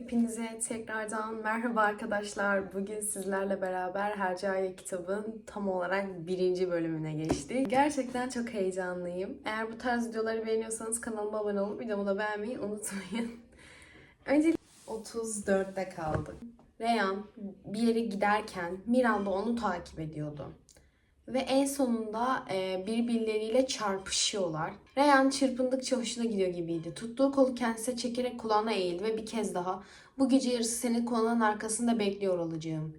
Hepinize tekrardan merhaba arkadaşlar. Bugün sizlerle beraber Hercaiye kitabın tam olarak birinci bölümüne geçtik. Gerçekten çok heyecanlıyım. Eğer bu tarz videoları beğeniyorsanız kanalıma abone olup videomu da beğenmeyi unutmayın. Önce 34'te kaldık. Reyhan bir yere giderken Miran da onu takip ediyordu. Ve en sonunda e, birbirleriyle çarpışıyorlar. Reyhan çırpındıkça hoşuna gidiyor gibiydi. Tuttuğu kolu kendisine çekerek kulağına eğildi ve bir kez daha bu gece yarısı senin kolunun arkasında bekliyor olacağım.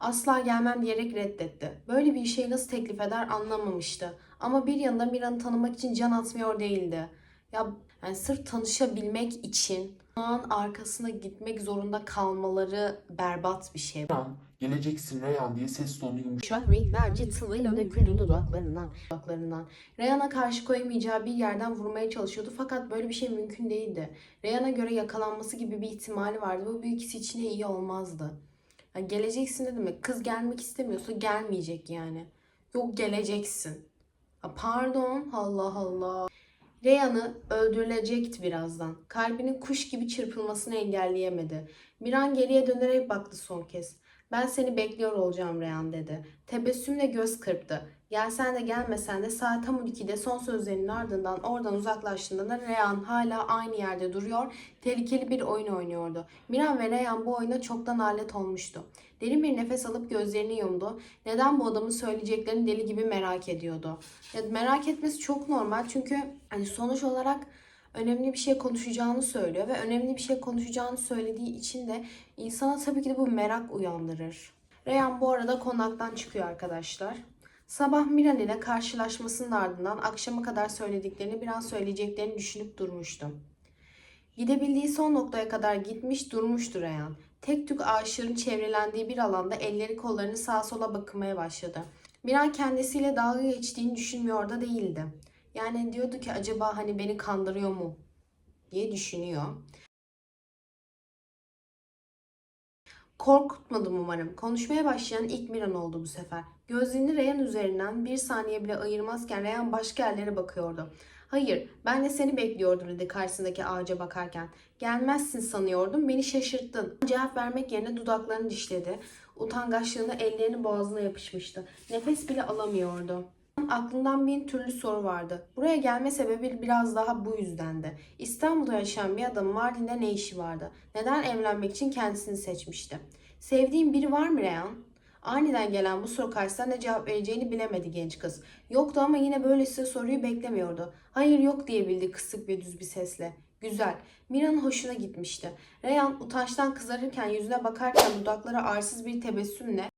Asla gelmem diyerek reddetti. Böyle bir şeyi nasıl teklif eder anlamamıştı. Ama bir yanında Miran'ı tanımak için can atmıyor değildi. Ya yani sırf tanışabilmek için onun arkasına gitmek zorunda kalmaları berbat bir şey. Reyhan, geleceksin Reyhan diye ses tonu yumuşak. Şahriler tılıyla döküldü dudaklarından. dudaklarından. Reyhan'a karşı koyamayacağı bir yerden vurmaya çalışıyordu fakat böyle bir şey mümkün değildi. Reyhan'a göre yakalanması gibi bir ihtimali vardı bu ikisi için iyi olmazdı. Yani geleceksin ne demek? Kız gelmek istemiyorsa gelmeyecek yani. Yok geleceksin. Ha, pardon Allah Allah. Reyhan'ı öldürülecekti birazdan. Kalbinin kuş gibi çırpılmasını engelleyemedi. Miran geriye dönerek baktı son kez. Ben seni bekliyor olacağım Reyhan dedi. Tebessümle göz kırptı. Gelsen de gelmesen de saat tam 12'de son sözlerinin ardından oradan uzaklaştığında Reyhan hala aynı yerde duruyor. Tehlikeli bir oyun oynuyordu. Miran ve Reyhan bu oyuna çoktan alet olmuştu. Derin bir nefes alıp gözlerini yumdu. Neden bu adamın söyleyeceklerini deli gibi merak ediyordu. Ya merak etmesi çok normal çünkü hani sonuç olarak önemli bir şey konuşacağını söylüyor ve önemli bir şey konuşacağını söylediği için de insana tabii ki de bu merak uyandırır. Reyhan bu arada konaktan çıkıyor arkadaşlar. Sabah Miran ile karşılaşmasının ardından akşama kadar söylediklerini biraz söyleyeceklerini düşünüp durmuştu. Gidebildiği son noktaya kadar gitmiş durmuştu Reyhan. Tek tük ağaçların çevrelendiği bir alanda elleri kollarını sağa sola bakmaya başladı. Miran kendisiyle dalga geçtiğini düşünmüyor da değildi. Yani diyordu ki acaba hani beni kandırıyor mu diye düşünüyor. Korkutmadım umarım. Konuşmaya başlayan ilk Miran oldu bu sefer. Gözlerini Reyhan üzerinden bir saniye bile ayırmazken Reyhan başka yerlere bakıyordu. Hayır, ben de seni bekliyordum dedi karşısındaki ağaca bakarken. Gelmezsin sanıyordum, beni şaşırttın. Cevap vermek yerine dudaklarını dişledi. Utangaçlığını ellerini boğazına yapışmıştı. Nefes bile alamıyordu. Aklından bin türlü soru vardı. Buraya gelme sebebi biraz daha bu yüzdendi. İstanbul'da yaşayan bir adamın Mardin'de ne işi vardı? Neden evlenmek için kendisini seçmişti? Sevdiğin biri var mı Reyhan? Aniden gelen bu soru karşısında ne cevap vereceğini bilemedi genç kız. Yoktu ama yine böylesi soruyu beklemiyordu. Hayır yok diyebildi kısık ve düz bir sesle. Güzel. Mira'nın hoşuna gitmişti. Reyhan utançtan kızarırken yüzüne bakarken dudakları arsız bir tebessümle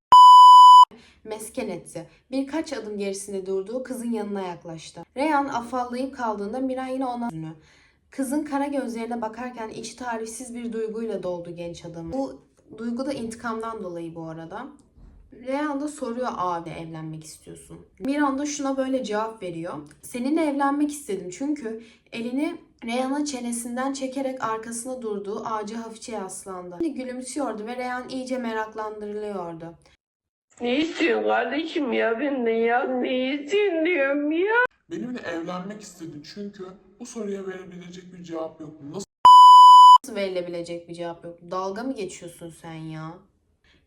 mesken etti. Birkaç adım gerisinde durduğu kızın yanına yaklaştı. Reyhan afallayıp kaldığında Miran yine ona yüzünü. Kızın kara gözlerine bakarken içi tarifsiz bir duyguyla doldu genç adamın. Bu duygu da intikamdan dolayı bu arada. Reyhan da soruyor abi evlenmek istiyorsun. Miran da şuna böyle cevap veriyor. Seninle evlenmek istedim çünkü elini Reyhan'ın çenesinden çekerek arkasında durduğu ağaca hafifçe yaslandı. Şimdi gülümsüyordu ve Reyhan iyice meraklandırılıyordu. Ne istiyorsun kardeşim ya benden ya? Ne istiyorsun diyorum ya? Benimle evlenmek istedi çünkü bu soruya verebilecek bir cevap yok. Nasıl Nasıl verilebilecek bir cevap yok? Dalga mı geçiyorsun sen ya?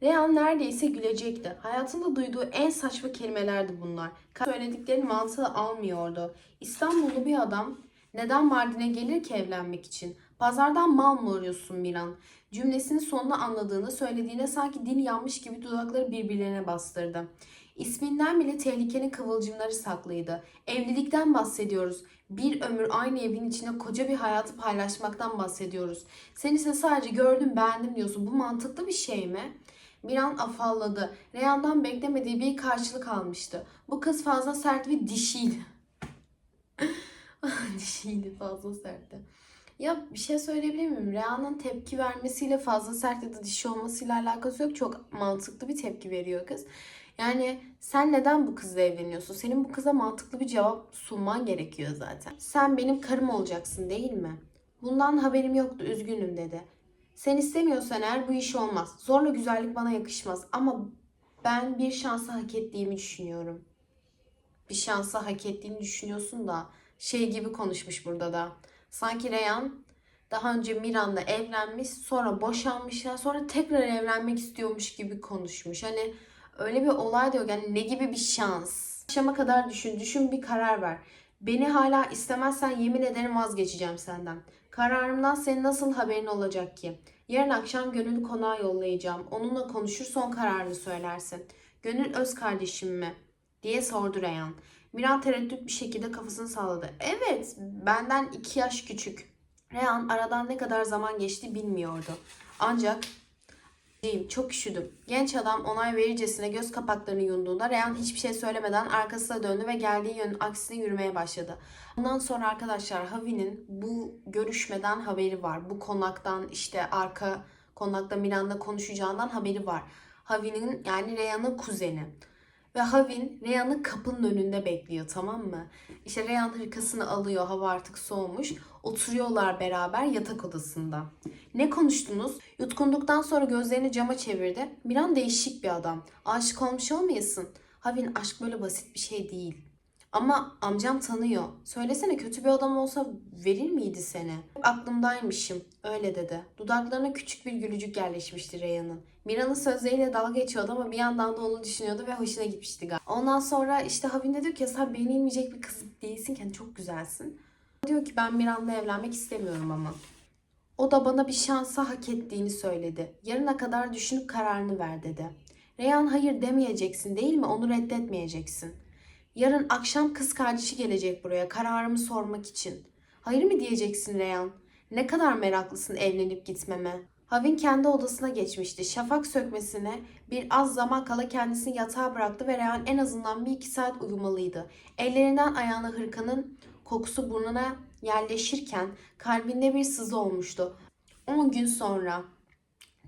Reyhan neredeyse gülecekti. Hayatında duyduğu en saçma kelimelerdi bunlar. Söylediklerinin mantığı almıyordu. İstanbullu bir adam neden Mardin'e gelir ki evlenmek için? Pazardan mal mı arıyorsun Miran? Cümlesinin sonunu anladığını söylediğine sanki dil yanmış gibi dudakları birbirlerine bastırdı. İsminden bile tehlikenin kıvılcımları saklıydı. Evlilikten bahsediyoruz. Bir ömür aynı evin içinde koca bir hayatı paylaşmaktan bahsediyoruz. Seni ise sadece gördüm beğendim diyorsun. Bu mantıklı bir şey mi? Bir an afalladı. Reyhan'dan beklemediği bir karşılık almıştı. Bu kız fazla sert ve dişiydi. dişiydi fazla sertti. Ya bir şey söyleyebilir miyim? Reyhan'ın tepki vermesiyle fazla sert ya da dişi olmasıyla alakası yok. Çok mantıklı bir tepki veriyor kız. Yani sen neden bu kızla evleniyorsun? Senin bu kıza mantıklı bir cevap sunman gerekiyor zaten. Sen benim karım olacaksın değil mi? Bundan haberim yoktu üzgünüm dedi. Sen istemiyorsan eğer bu iş olmaz. Zorla güzellik bana yakışmaz. Ama ben bir şansı hak ettiğimi düşünüyorum. Bir şansı hak ettiğini düşünüyorsun da şey gibi konuşmuş burada da. Sanki Reyhan Daha önce Miran'la evlenmiş, sonra boşanmışlar, sonra tekrar evlenmek istiyormuş gibi konuşmuş. Hani öyle bir olay da yok. Yani ne gibi bir şans. Akşama kadar düşün, düşün bir karar ver. Beni hala istemezsen yemin ederim vazgeçeceğim senden. Kararımdan senin nasıl haberin olacak ki? Yarın akşam Gönül'ü konağa yollayacağım. Onunla konuşur son kararını söylersin. Gönül öz kardeşim mi? diye sordu Reyhan. Miran tereddüt bir şekilde kafasını salladı. Evet, benden iki yaş küçük. Reyhan aradan ne kadar zaman geçti bilmiyordu. Ancak Diyeyim, çok üşüdüm. Genç adam onay vericesine göz kapaklarını yumduğunda Reyhan hiçbir şey söylemeden arkasına döndü ve geldiği yönün aksine yürümeye başladı. Ondan sonra arkadaşlar Havi'nin bu görüşmeden haberi var. Bu konaktan işte arka konakta Miran'la konuşacağından haberi var. Havi'nin yani Reyhan'ın kuzeni. Ve Havin Reyhan'ı kapının önünde bekliyor tamam mı? İşte Reyhan hırkasını alıyor hava artık soğumuş. Oturuyorlar beraber yatak odasında. Ne konuştunuz? Yutkunduktan sonra gözlerini cama çevirdi. Miran değişik bir adam. Aşık olmuş olmayasın. Havin aşk böyle basit bir şey değil. Ama amcam tanıyor. Söylesene kötü bir adam olsa verir miydi seni? Aklımdaymışım. Öyle dedi. Dudaklarına küçük bir gülücük yerleşmişti Reyhan'ın. Mira'nın sözleriyle dalga geçiyordu ama bir yandan da onu düşünüyordu ve hoşuna gitmişti galiba. Ondan sonra işte Havin diyor ki sen beğenilmeyecek bir kız değilsin ki hani çok güzelsin. Diyor ki ben Miran'la evlenmek istemiyorum ama. O da bana bir şansa hak ettiğini söyledi. Yarına kadar düşünüp kararını ver dedi. Reyhan hayır demeyeceksin değil mi? Onu reddetmeyeceksin. Yarın akşam kız kardeşi gelecek buraya kararımı sormak için. Hayır mı diyeceksin Reyhan? Ne kadar meraklısın evlenip gitmeme. Havin kendi odasına geçmişti. Şafak sökmesine bir az zaman kala kendisini yatağa bıraktı ve Reyhan en azından bir iki saat uyumalıydı. Ellerinden ayağına hırkanın kokusu burnuna yerleşirken kalbinde bir sızı olmuştu. 10 gün sonra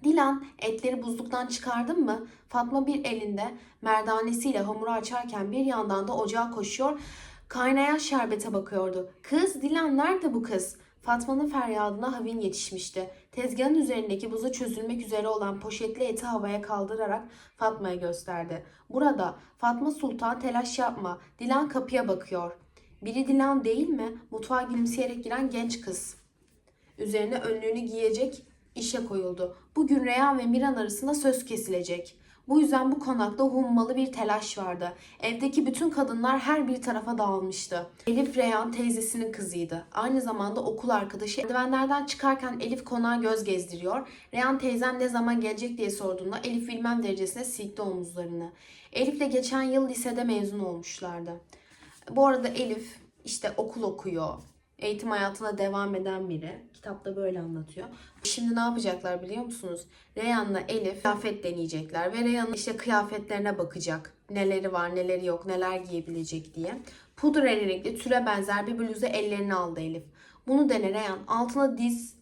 Dilan etleri buzluktan çıkardın mı? Fatma bir elinde merdanesiyle hamuru açarken bir yandan da ocağa koşuyor. Kaynayan şerbete bakıyordu. Kız Dilan nerede bu kız? Fatma'nın feryadına Havin yetişmişti. Tezgahın üzerindeki buza çözülmek üzere olan poşetli eti havaya kaldırarak Fatma'ya gösterdi. Burada Fatma Sultan telaş yapma. Dilan kapıya bakıyor. Biri Dilan değil mi? Mutfağa gülümseyerek giren genç kız. Üzerine önlüğünü giyecek işe koyuldu. Bugün Reyhan ve Miran arasında söz kesilecek. Bu yüzden bu konakta hummalı bir telaş vardı. Evdeki bütün kadınlar her bir tarafa dağılmıştı. Elif Reyhan teyzesinin kızıydı. Aynı zamanda okul arkadaşı. Merdivenlerden çıkarken Elif konağa göz gezdiriyor. Reyhan teyzem ne zaman gelecek diye sorduğunda Elif bilmem derecesine silkti omuzlarını. Elif'le geçen yıl lisede mezun olmuşlardı. Bu arada Elif işte okul okuyor. Eğitim hayatına devam eden biri. Kitapta böyle anlatıyor. Şimdi ne yapacaklar biliyor musunuz? Reyhan'la Elif kıyafet deneyecekler ve Reyhan'ın işte kıyafetlerine bakacak. Neleri var, neleri yok, neler giyebilecek diye. Pudra renkli türe benzer bir bluzu ellerine aldı Elif. Bunu dene Reyhan. Altına diz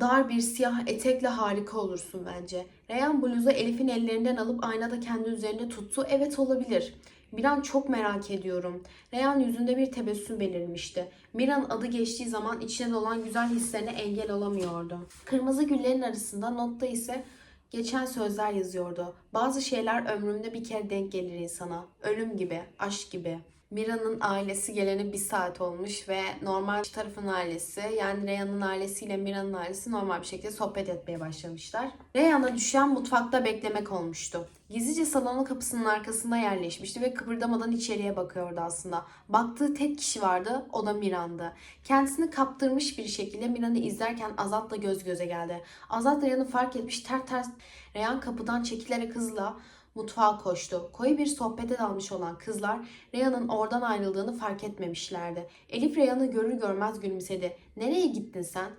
dar bir siyah etekle harika olursun bence. Reyhan bluzu Elif'in ellerinden alıp aynada kendi üzerine tuttu. Evet olabilir. Miran çok merak ediyorum. Reyhan yüzünde bir tebessüm belirmişti. Miran adı geçtiği zaman içine dolan güzel hislerine engel olamıyordu. Kırmızı güllerin arasında notta ise geçen sözler yazıyordu. Bazı şeyler ömrümde bir kere denk gelir insana. Ölüm gibi, aşk gibi. Mira'nın ailesi geleli bir saat olmuş ve normal tarafın ailesi yani Reyhan'ın ailesiyle Mira'nın ailesi normal bir şekilde sohbet etmeye başlamışlar. Reyhan'a düşen mutfakta beklemek olmuştu. Gizlice salonun kapısının arkasında yerleşmişti ve kıpırdamadan içeriye bakıyordu aslında. Baktığı tek kişi vardı, o da Miran'dı. Kendisini kaptırmış bir şekilde Miran'ı izlerken Azat'la göz göze geldi. Azat Reyhan'ı fark etmiş ter ters Reyhan kapıdan çekilerek hızla mutfağa koştu. Koyu bir sohbete dalmış olan kızlar Reyhan'ın oradan ayrıldığını fark etmemişlerdi. Elif Reyhan'ı görür görmez gülümsedi. Nereye gittin sen?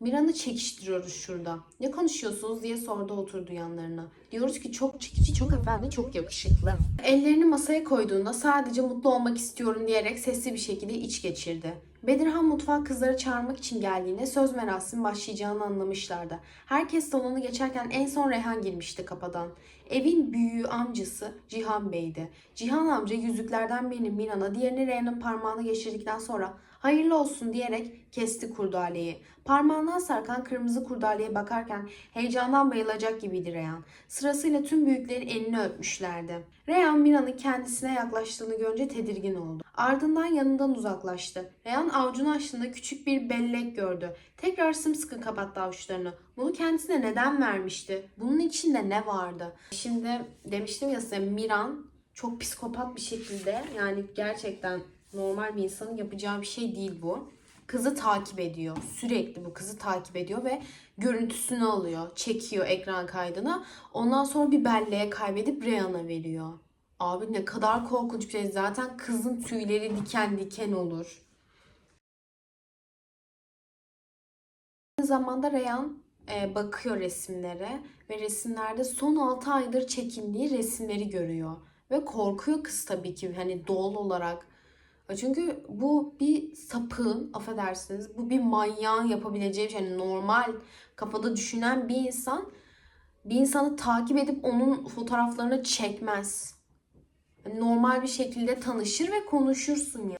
Miran'ı çekiştiriyoruz şurada. Ne konuşuyorsunuz diye sordu oturdu yanlarına. Diyoruz ki çok çekici, çok efendi, çok yakışıklı. Ellerini masaya koyduğunda sadece mutlu olmak istiyorum diyerek sesli bir şekilde iç geçirdi. Bedirhan mutfağa kızları çağırmak için geldiğinde söz merasimi başlayacağını anlamışlardı. Herkes salonu geçerken en son Reyhan girmişti kapıdan. Evin büyüğü amcası Cihan Bey'di. Cihan amca yüzüklerden birini Miran'a, diğerini Reyhan'ın parmağına geçirdikten sonra Hayırlı olsun diyerek kesti kurdaleyi. Parmağından sarkan kırmızı kurdaleye bakarken heyecandan bayılacak gibiydi Reyhan. Sırasıyla tüm büyüklerin elini öpmüşlerdi. Reyhan Mira'nın kendisine yaklaştığını görünce tedirgin oldu. Ardından yanından uzaklaştı. Reyhan avucunu açtığında küçük bir bellek gördü. Tekrar sımsıkı kapattı avuçlarını. Bunu kendisine neden vermişti? Bunun içinde ne vardı? Şimdi demiştim ya size Miran çok psikopat bir şekilde yani gerçekten normal bir insanın yapacağı bir şey değil bu. Kızı takip ediyor. Sürekli bu kızı takip ediyor ve görüntüsünü alıyor. Çekiyor ekran kaydına. Ondan sonra bir belleğe kaybedip Reyhan'a veriyor. Abi ne kadar korkunç bir şey. Zaten kızın tüyleri diken diken olur. Aynı zamanda Reyhan e, bakıyor resimlere ve resimlerde son 6 aydır çekindiği resimleri görüyor. Ve korkuyor kız tabii ki hani doğal olarak. E, Çünkü bu bir sapığın, affedersiniz, bu bir manyağın yapabileceği bir şey. Normal kafada düşünen bir insan bir insanı takip edip onun fotoğraflarını çekmez. Normal bir şekilde tanışır ve konuşursun ya.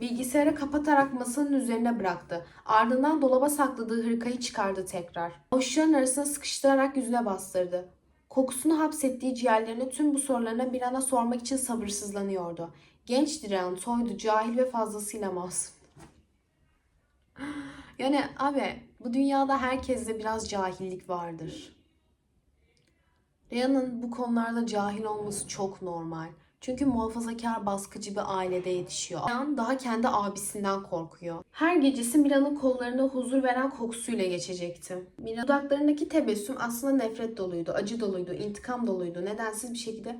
Bilgisayarı kapatarak masanın üzerine bıraktı. Ardından dolaba sakladığı hırkayı çıkardı tekrar. Avuçların arasına sıkıştırarak yüzüne bastırdı. Kokusunu hapsettiği ciğerlerine tüm bu sorularına bir ana sormak için sabırsızlanıyordu. Genç diren, toydu, cahil ve fazlasıyla masum. Yani abi bu dünyada herkeste biraz cahillik vardır. Reyhan'ın bu konularda cahil olması çok normal. Çünkü muhafazakar baskıcı bir ailede yetişiyor. Reyhan daha kendi abisinden korkuyor. Her gecesi Mira'nın kollarında huzur veren kokusuyla geçecekti. Mira dudaklarındaki tebessüm aslında nefret doluydu, acı doluydu, intikam doluydu. Nedensiz bir şekilde.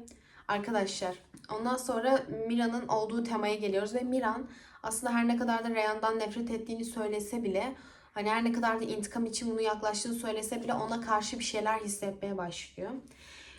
Arkadaşlar ondan sonra Mira'nın olduğu temaya geliyoruz ve Miran aslında her ne kadar da Reyhan'dan nefret ettiğini söylese bile hani her ne kadar da intikam için bunu yaklaştığını söylese bile ona karşı bir şeyler hissetmeye başlıyor.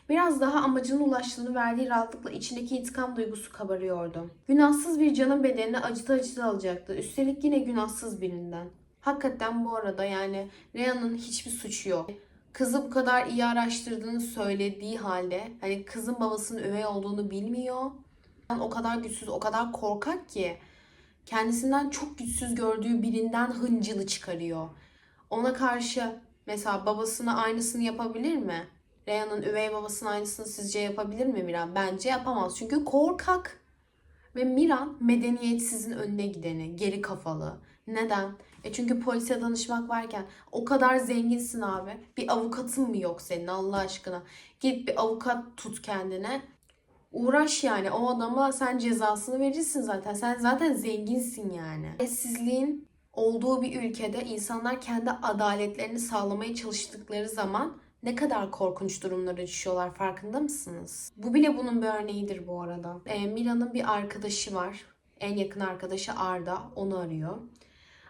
Biraz daha amacına ulaştığını verdiği rahatlıkla içindeki intikam duygusu kabarıyordu. Günahsız bir canın bedenini acıta acıta alacaktı. Üstelik yine günahsız birinden. Hakikaten bu arada yani Reyhan'ın hiçbir suçu yok. Kızı bu kadar iyi araştırdığını söylediği halde hani kızın babasının üvey olduğunu bilmiyor. O kadar güçsüz, o kadar korkak ki kendisinden çok güçsüz gördüğü birinden hıncını çıkarıyor. Ona karşı mesela babasına aynısını yapabilir mi? Reyhan'ın üvey babasının aynısını sizce yapabilir mi Miran? Bence yapamaz. Çünkü korkak. Ve Miran medeniyetsizin önüne gideni, geri kafalı. Neden? E çünkü polise danışmak varken o kadar zenginsin abi. Bir avukatın mı yok senin Allah aşkına? Git bir avukat tut kendine. Uğraş yani o adama sen cezasını verirsin zaten. Sen zaten zenginsin yani. Adaletsizliğin olduğu bir ülkede insanlar kendi adaletlerini sağlamaya çalıştıkları zaman ne kadar korkunç durumlara düşüyorlar farkında mısınız? Bu bile bunun bir örneğidir bu arada. E, Mira'nın bir arkadaşı var. En yakın arkadaşı Arda. Onu arıyor.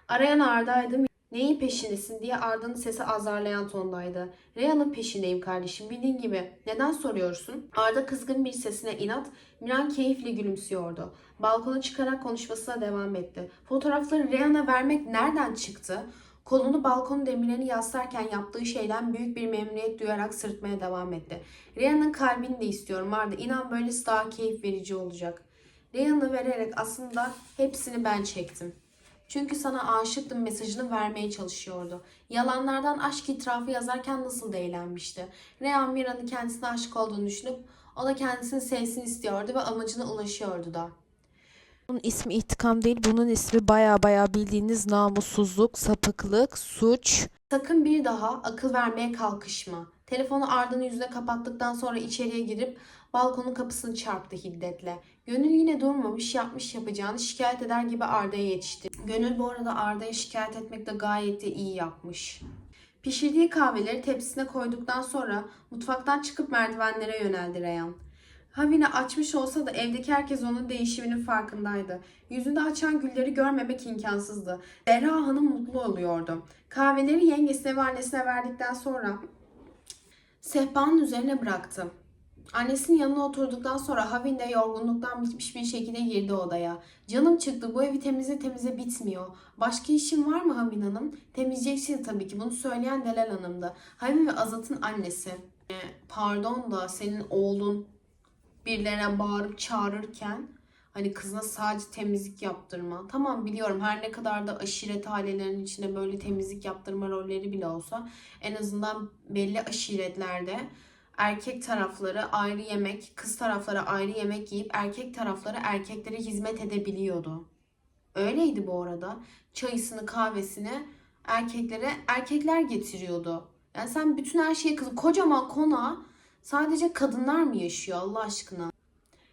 Arayan Arda'ydı. Neyin peşindesin diye Arda'nın sesi azarlayan tondaydı. Reyhan'ın peşindeyim kardeşim bildiğin gibi. Neden soruyorsun? Arda kızgın bir sesine inat, Miran keyifle gülümsüyordu. Balkona çıkarak konuşmasına devam etti. Fotoğrafları Reyhan'a vermek nereden çıktı? Kolunu balkonun demirlerini yaslarken yaptığı şeyden büyük bir memnuniyet duyarak sırıtmaya devam etti. Reyhan'ın kalbini de istiyorum Arda. İnan böylesi daha keyif verici olacak. Reyhan'ı vererek aslında hepsini ben çektim. Çünkü sana aşıktım mesajını vermeye çalışıyordu. Yalanlardan aşk itirafı yazarken nasıl da eğlenmişti. Reyhan Mira'nın kendisine aşık olduğunu düşünüp ona kendisini sevsin istiyordu ve amacına ulaşıyordu da. Bunun ismi intikam değil, bunun ismi baya baya bildiğiniz namussuzluk, sapıklık, suç. Sakın bir daha akıl vermeye kalkışma. Telefonu Arda'nın yüzüne kapattıktan sonra içeriye girip balkonun kapısını çarptı hiddetle. Gönül yine durmamış yapmış yapacağını şikayet eder gibi Arda'ya yetişti. Gönül bu arada Arda'ya şikayet etmekte gayet de iyi yapmış. Pişirdiği kahveleri tepsisine koyduktan sonra mutfaktan çıkıp merdivenlere yöneldi Reyhan. Havine açmış olsa da evdeki herkes onun değişiminin farkındaydı. Yüzünde açan gülleri görmemek imkansızdı. Zehra Hanım mutlu oluyordu. Kahveleri yengesine ve annesine verdikten sonra sehpanın üzerine bıraktı. Annesinin yanına oturduktan sonra Havin de yorgunluktan bitmiş bir şekilde girdi odaya. Canım çıktı bu evi temizle temizle bitmiyor. Başka işin var mı Havin Hanım? Temizleyeceksin tabii ki bunu söyleyen Delal Hanım'dı. Havin ve Azat'ın annesi. E, pardon da senin oğlun birilerine bağırıp çağırırken Hani kızına sadece temizlik yaptırma. Tamam biliyorum her ne kadar da aşiret ailelerinin içinde böyle temizlik yaptırma rolleri bile olsa en azından belli aşiretlerde erkek tarafları ayrı yemek, kız tarafları ayrı yemek yiyip erkek tarafları erkeklere hizmet edebiliyordu. Öyleydi bu arada. Çayısını, kahvesini erkeklere erkekler getiriyordu. Yani sen bütün her şeyi kız kocaman konağa sadece kadınlar mı yaşıyor Allah aşkına?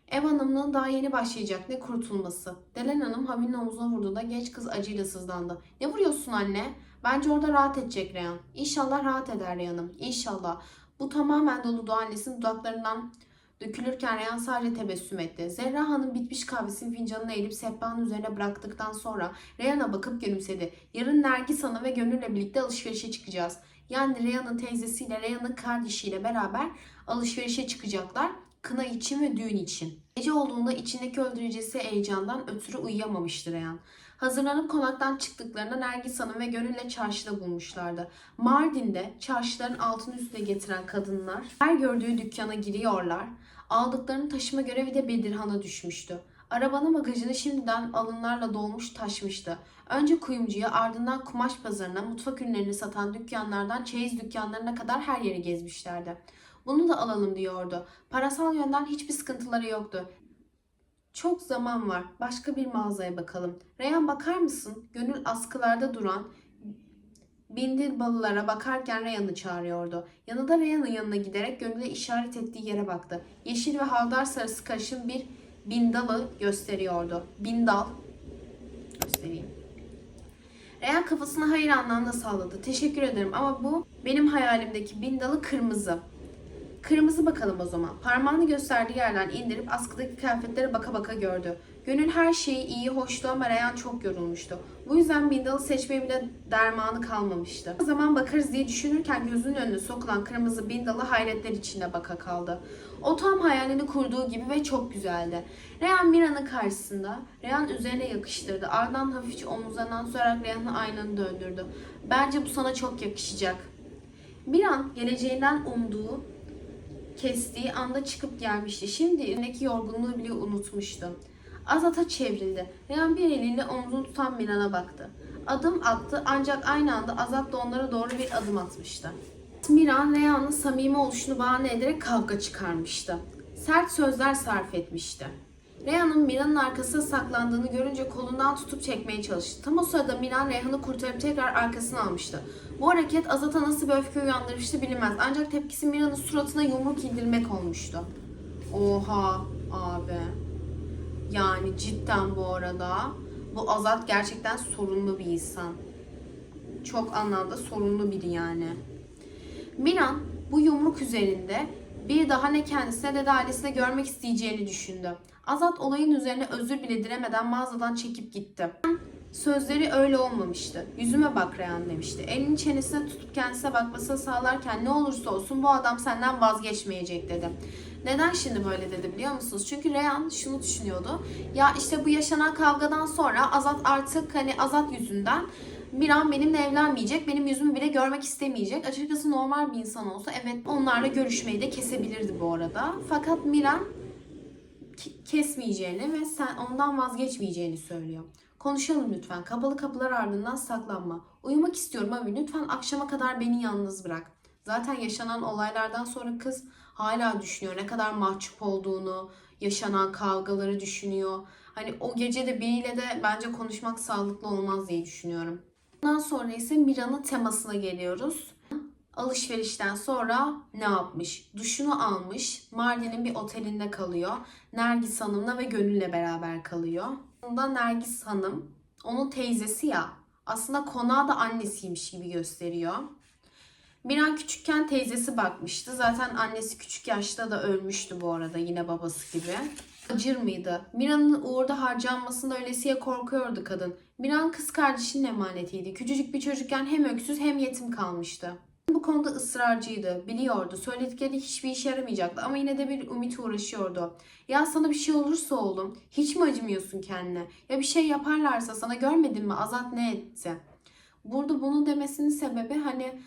Ev hanımlığın daha yeni başlayacak ne kurtulması. Delen Hanım Havin'in omzuna vurduğunda genç kız acıyla sızlandı. Ne vuruyorsun anne? Bence orada rahat edecek Reyhan. İnşallah rahat eder Reyhan'ım. İnşallah. Bu tamamen doludu annesinin dudaklarından dökülürken Reyhan sadece tebessüm etti. Zehra Hanım bitmiş kahvesini fincanına eğilip sehpanın üzerine bıraktıktan sonra Reyhan'a bakıp gülümsedi. Yarın Nergis Hanım ve Gönül'le birlikte alışverişe çıkacağız. Yani Reyhan'ın teyzesiyle Reyhan'ın kardeşiyle beraber alışverişe çıkacaklar. Kına için ve düğün için. Gece olduğunda içindeki öldürücüsü heyecandan ötürü uyuyamamıştı Reyhan. Hazırlanıp konaktan çıktıklarında Nergis Hanım ve Gönül'le çarşıda bulmuşlardı. Mardin'de çarşıların altını üstüne getiren kadınlar her gördüğü dükkana giriyorlar. Aldıklarını taşıma görevi de Bedirhan'a düşmüştü. Arabanın bagajını şimdiden alınlarla dolmuş taşmıştı. Önce kuyumcuya ardından kumaş pazarına, mutfak ürünlerini satan dükkanlardan çeyiz dükkanlarına kadar her yeri gezmişlerdi. Bunu da alalım diyordu. Parasal yönden hiçbir sıkıntıları yoktu. Çok zaman var. Başka bir mağazaya bakalım. Reyhan bakar mısın? Gönül askılarda duran bindir balılara bakarken Reyhan'ı çağırıyordu. Yanında Reyhan'ın yanına giderek Gönül'e işaret ettiği yere baktı. Yeşil ve haldar sarısı karışım bir bindalı gösteriyordu. Bindal. Göstereyim. Reyhan kafasını hayır anlamda salladı. Teşekkür ederim ama bu benim hayalimdeki bindalı kırmızı. Kırmızı bakalım o zaman. Parmağını gösterdiği yerden indirip askıdaki kıyafetlere baka baka gördü. Gönül her şeyi iyi, hoştu ama Reyhan çok yorulmuştu. Bu yüzden bindalı seçmeye bile dermanı kalmamıştı. O zaman bakarız diye düşünürken gözünün önüne sokulan kırmızı bindalı hayretler içinde baka kaldı. O tam hayalini kurduğu gibi ve çok güzeldi. Reyhan Mira'nın karşısında. Reyhan üzerine yakıştırdı. Ardından hafifçe omuzlarından tutarak Reyhan'ı aynanı döndürdü. Bence bu sana çok yakışacak. Bir an geleceğinden umduğu kestiği anda çıkıp gelmişti. Şimdi üstündeki yorgunluğu bile unutmuştu. Azat'a çevrildi. Reyhan bir eliyle omzunu tutan Miran'a baktı. Adım attı ancak aynı anda Azat da onlara doğru bir adım atmıştı. Miran Reyhan'ın samimi oluşunu bahane ederek kavga çıkarmıştı. Sert sözler sarf etmişti. Reyhan'ın Miran'ın arkasına saklandığını görünce kolundan tutup çekmeye çalıştı. Tam o sırada Miran Reyhan'ı kurtarıp tekrar arkasına almıştı. Bu hareket Azat'a nasıl bir öfke uyandırmıştı bilinmez. Ancak tepkisi Miran'ın suratına yumruk indirmek olmuştu. Oha abi. Yani cidden bu arada bu Azat gerçekten sorunlu bir insan. Çok anlamda sorunlu biri yani. Miran bu yumruk üzerinde bir daha ne kendisine ne de ailesine görmek isteyeceğini düşündü. Azat olayın üzerine özür bile dilemeden mağazadan çekip gitti. Sözleri öyle olmamıştı. Yüzüme bak Reyhan demişti. Elini çenesine tutup kendisine bakmasını sağlarken ne olursa olsun bu adam senden vazgeçmeyecek dedi. Neden şimdi böyle dedi biliyor musunuz? Çünkü Reyhan şunu düşünüyordu. Ya işte bu yaşanan kavgadan sonra Azat artık hani Azat yüzünden Miran benimle evlenmeyecek, benim yüzümü bile görmek istemeyecek. Açıkçası normal bir insan olsa evet onlarla görüşmeyi de kesebilirdi bu arada. Fakat Miran kesmeyeceğini ve sen ondan vazgeçmeyeceğini söylüyor. Konuşalım lütfen. Kapalı kapılar ardından saklanma. Uyumak istiyorum abi. Lütfen akşama kadar beni yalnız bırak. Zaten yaşanan olaylardan sonra kız hala düşünüyor. Ne kadar mahcup olduğunu, yaşanan kavgaları düşünüyor. Hani o gece de biriyle de bence konuşmak sağlıklı olmaz diye düşünüyorum. Ondan sonra ise Mira'nın temasına geliyoruz. Alışverişten sonra ne yapmış? Duşunu almış. Mardin'in bir otelinde kalıyor. Nergis Hanım'la ve Gönül'le beraber kalıyor. Bunda Nergis Hanım onun teyzesi ya. Aslında konağı da annesiymiş gibi gösteriyor. Miran küçükken teyzesi bakmıştı. Zaten annesi küçük yaşta da ölmüştü bu arada yine babası gibi. Acır mıydı? Miran'ın uğurda harcanmasında öylesiye korkuyordu kadın. Miran kız kardeşinin emanetiydi. Küçücük bir çocukken hem öksüz hem yetim kalmıştı. Konuda ısrarcıydı. Biliyordu. Söyledikleri hiçbir işe yaramayacaktı ama yine de bir ümit uğraşıyordu. Ya sana bir şey olursa oğlum hiç mi acımıyorsun kendine? Ya bir şey yaparlarsa sana görmedin mi Azat ne etti? Burada bunu demesinin sebebi hani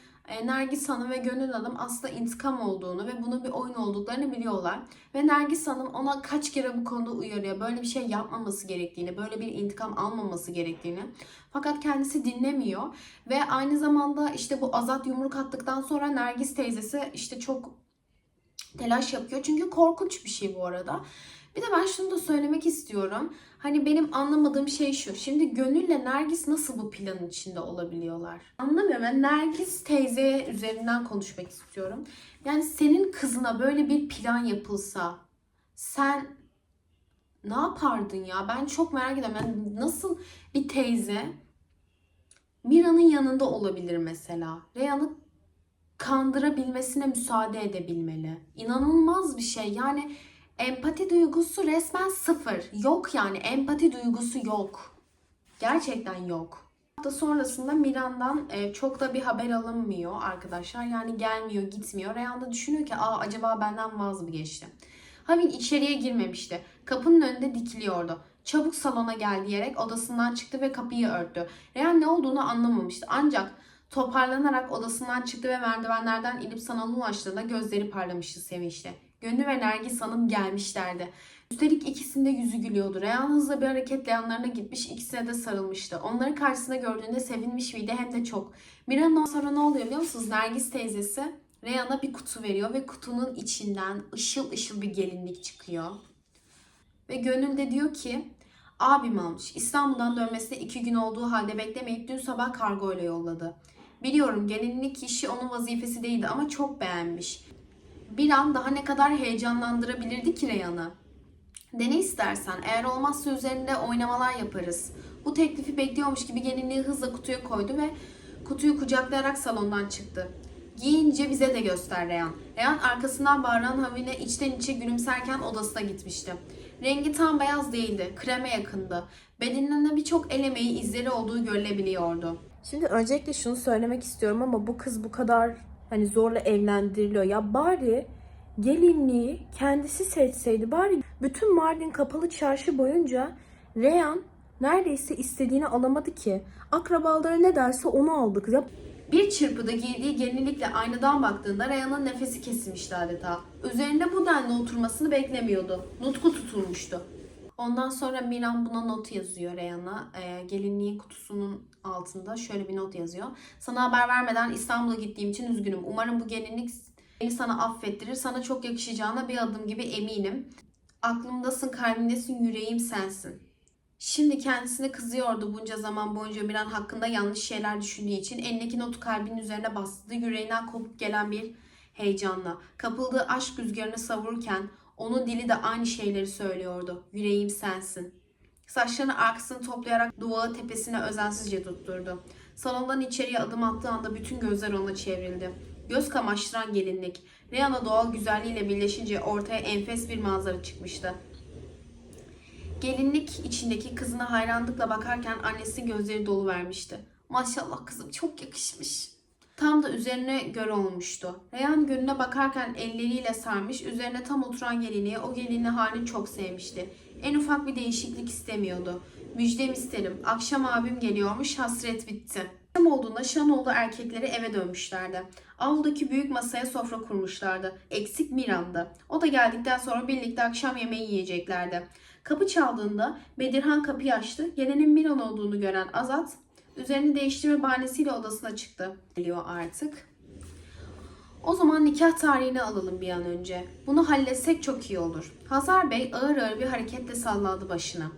Nergis Hanım ve Gönül Hanım aslında intikam olduğunu ve bunun bir oyun olduklarını biliyorlar. Ve Nergis Hanım ona kaç kere bu konuda uyarıyor. Böyle bir şey yapmaması gerektiğini, böyle bir intikam almaması gerektiğini. Fakat kendisi dinlemiyor. Ve aynı zamanda işte bu Azat yumruk attıktan sonra Nergis teyzesi işte çok telaş yapıyor. Çünkü korkunç bir şey bu arada. Bir de ben şunu da söylemek istiyorum. Hani benim anlamadığım şey şu. Şimdi Gönül'le Nergis nasıl bu planın içinde olabiliyorlar? Anlamıyorum. Ben Nergis teyze üzerinden konuşmak istiyorum. Yani senin kızına böyle bir plan yapılsa sen ne yapardın ya? Ben çok merak ediyorum. Yani nasıl bir teyze Mira'nın yanında olabilir mesela? Reyhan'ı kandırabilmesine müsaade edebilmeli. İnanılmaz bir şey. Yani empati duygusu resmen sıfır. Yok yani empati duygusu yok. Gerçekten yok. Hafta sonrasında Miran'dan e, çok da bir haber alınmıyor arkadaşlar. Yani gelmiyor, gitmiyor. Reyhan da düşünüyor ki Aa, acaba benden vaz mı geçti? Havin içeriye girmemişti. Kapının önünde dikiliyordu. Çabuk salona gel diyerek odasından çıktı ve kapıyı örttü. Reyhan ne olduğunu anlamamıştı. Ancak toparlanarak odasından çıktı ve merdivenlerden inip salona ulaştığında gözleri parlamıştı sevinçle. Gönlü ve Nergis Hanım gelmişlerdi. Üstelik ikisinde yüzü gülüyordu. Reyhan hızlı bir hareketle yanlarına gitmiş, ikisine de sarılmıştı. Onları karşısında gördüğünde sevinmiş miydi hem de çok. Mira'nın sonra ne oluyor biliyor musunuz? Nergis teyzesi Reyhan'a bir kutu veriyor ve kutunun içinden ışıl ışıl bir gelinlik çıkıyor. Ve Gönül de diyor ki abim almış. İstanbul'dan dönmesine iki gün olduğu halde beklemeyip dün sabah kargo ile yolladı. Biliyorum gelinlik işi onun vazifesi değildi ama çok beğenmiş. Bir an daha ne kadar heyecanlandırabilirdi ki Reyhan'ı. Dene istersen. Eğer olmazsa üzerinde oynamalar yaparız. Bu teklifi bekliyormuş gibi gelinliği hızla kutuya koydu ve kutuyu kucaklayarak salondan çıktı. Giyince bize de göster Reyhan. Reyhan arkasından bağıran Havine içten içe gülümserken odasına gitmişti. Rengi tam beyaz değildi, kreme yakındı. Bedeninde birçok el emeği izleri olduğu görülebiliyordu. Şimdi öncelikle şunu söylemek istiyorum ama bu kız bu kadar hani zorla evlendiriliyor. Ya bari gelinliği kendisi seçseydi. Bari bütün Mardin kapalı çarşı boyunca Reyhan neredeyse istediğini alamadı ki. Akrabaları ne derse onu aldık. Ya Bir çırpıda giydiği gelinlikle aynadan baktığında Reyhan'ın nefesi kesilmişti adeta. Üzerinde bu denli oturmasını beklemiyordu. Nutku tutulmuştu. Ondan sonra Miran buna not yazıyor Reyhan'a. Ee, gelinliğin kutusunun altında şöyle bir not yazıyor. Sana haber vermeden İstanbul'a gittiğim için üzgünüm. Umarım bu gelinlik beni sana affettirir. Sana çok yakışacağına bir adım gibi eminim. Aklımdasın, kalbimdesin, yüreğim sensin. Şimdi kendisine kızıyordu bunca zaman boyunca Miran hakkında yanlış şeyler düşündüğü için elindeki notu kalbinin üzerine bastı. Yüreğinden kopup gelen bir heyecanla. Kapıldığı aşk rüzgarını savururken onun dili de aynı şeyleri söylüyordu. Yüreğim sensin. Saçlarını arkasını toplayarak duvağı tepesine özensizce tutturdu. Salondan içeriye adım attığı anda bütün gözler ona çevrildi. Göz kamaştıran gelinlik. Rihanna doğal güzelliğiyle birleşince ortaya enfes bir manzara çıkmıştı. Gelinlik içindeki kızına hayranlıkla bakarken annesi gözleri dolu vermişti. Maşallah kızım çok yakışmış. Tam da üzerine göre olmuştu. Reyhan gönlüne bakarken elleriyle sarmış, üzerine tam oturan gelinliği o gelinli halini çok sevmişti. En ufak bir değişiklik istemiyordu. Müjdem isterim. Akşam abim geliyormuş, hasret bitti. Akşam olduğunda Şanoğlu erkekleri eve dönmüşlerdi. Avludaki büyük masaya sofra kurmuşlardı. Eksik Miran'dı. O da geldikten sonra birlikte akşam yemeği yiyeceklerdi. Kapı çaldığında Bedirhan kapıyı açtı. Gelenin Miran olduğunu gören Azat üzerini değiştirme bahanesiyle odasına çıktı. Geliyor artık. O zaman nikah tarihini alalım bir an önce. Bunu halletsek çok iyi olur. Hazar Bey ağır ağır bir hareketle salladı başını.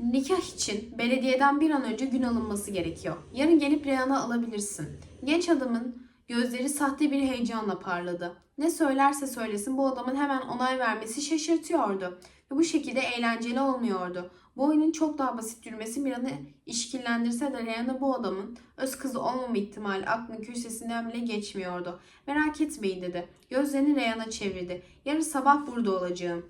Nikah için belediyeden bir an önce gün alınması gerekiyor. Yarın gelip Reyhan'ı alabilirsin. Genç adamın gözleri sahte bir heyecanla parladı. Ne söylerse söylesin bu adamın hemen onay vermesi şaşırtıyordu. Ve bu şekilde eğlenceli olmuyordu. Bu oyunun çok daha basit yürümesi Miran'ı işkillendirse de Reyhan'a bu adamın öz kızı olmama ihtimali aklının köşesinden bile geçmiyordu. Merak etmeyin dedi. Gözlerini Reyhan'a çevirdi. Yarın sabah burada olacağım.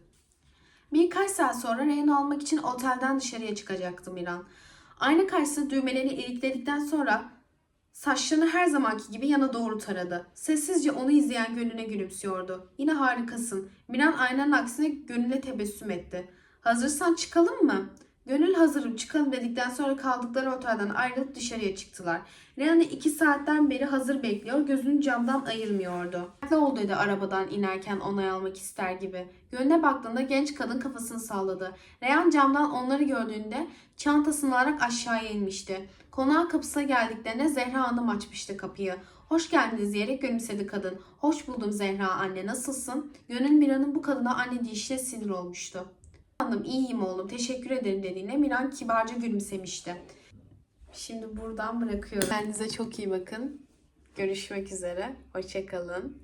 Birkaç saat sonra Reyhan'ı almak için otelden dışarıya çıkacaktı Miran. Ayna karşısında düğmelerini ilikledikten sonra saçlarını her zamanki gibi yana doğru taradı. Sessizce onu izleyen gönlüne gülümsüyordu. Yine harikasın. Miran aynanın aksine gönüle tebessüm etti. Hazırsan çıkalım mı? Gönül hazırım çıkalım dedikten sonra kaldıkları otelden ayrılıp dışarıya çıktılar. Reyhan'ı iki saatten beri hazır bekliyor. Gözünü camdan ayırmıyordu. Ne oldu dedi arabadan inerken onay almak ister gibi. Gönlüne baktığında genç kadın kafasını salladı. Reyhan camdan onları gördüğünde çantasını alarak aşağıya inmişti. Konağın kapısına geldiklerinde Zehra Hanım açmıştı kapıyı. Hoş geldiniz diyerek gülümsedi kadın. Hoş buldum Zehra anne nasılsın? Gönül Mira'nın bu kadına anne deyişine sinir olmuştu. Hanım iyiyim oğlum teşekkür ederim dediğine Miran kibarca gülümsemişti. Şimdi buradan bırakıyorum. Kendinize çok iyi bakın. Görüşmek üzere. Hoşçakalın.